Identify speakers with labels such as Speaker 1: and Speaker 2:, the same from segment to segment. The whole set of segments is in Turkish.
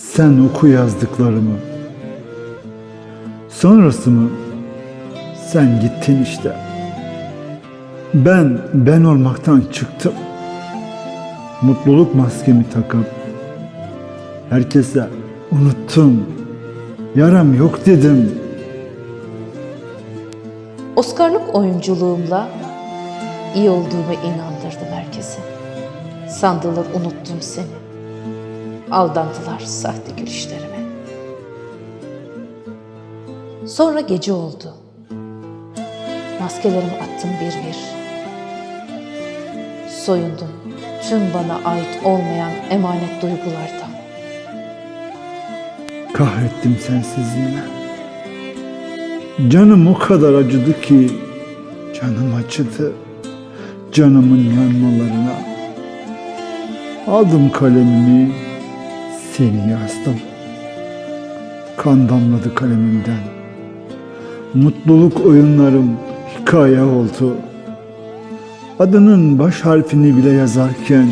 Speaker 1: Sen oku yazdıklarımı. Sonrasını sen gittin işte. Ben ben olmaktan çıktım. Mutluluk maskemi takıp herkese unuttum. Yaram yok dedim.
Speaker 2: Oscar'lık oyunculuğumla iyi olduğumu inandırdım herkese. Sandılar unuttum seni. Aldandılar sahte gülüşlerime. Sonra gece oldu. Maskelerimi attım bir bir. Soyundum tüm bana ait olmayan emanet duygulardan.
Speaker 1: Kahrettim sensizliğime. Canım o kadar acıdı ki canım acıdı. Canımın yanmalarına. Aldım kalemimi, seni yazdım. Kan damladı kalemimden. Mutluluk oyunlarım hikaye oldu. Adının baş harfini bile yazarken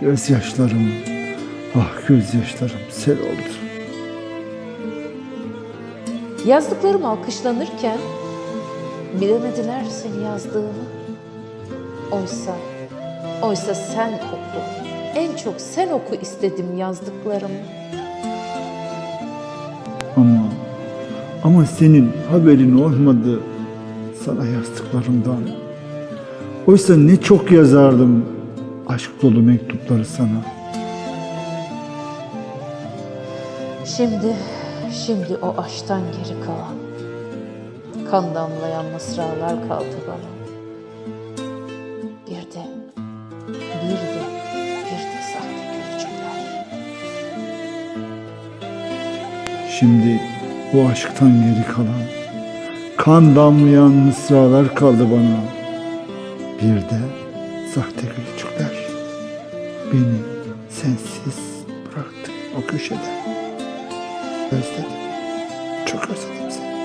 Speaker 1: gözyaşlarım, ah gözyaşlarım sel oldu.
Speaker 2: Yazdıklarım alkışlanırken bilemediler seni yazdığımı. Oysa, oysa sen oku. En çok sen oku istedim yazdıklarımı.
Speaker 1: Ama ama senin haberin olmadı sana yazdıklarımdan. Oysa ne çok yazardım aşk dolu mektupları sana.
Speaker 2: Şimdi, şimdi o aşktan geri kalan, kan damlayan mısralar kaldı bana.
Speaker 1: Şimdi bu aşktan geri kalan kan damlayan mısralar kaldı bana. Bir de sahte gülücükler. Beni sensiz bıraktın o köşede. Özledim. Çok özledim seni.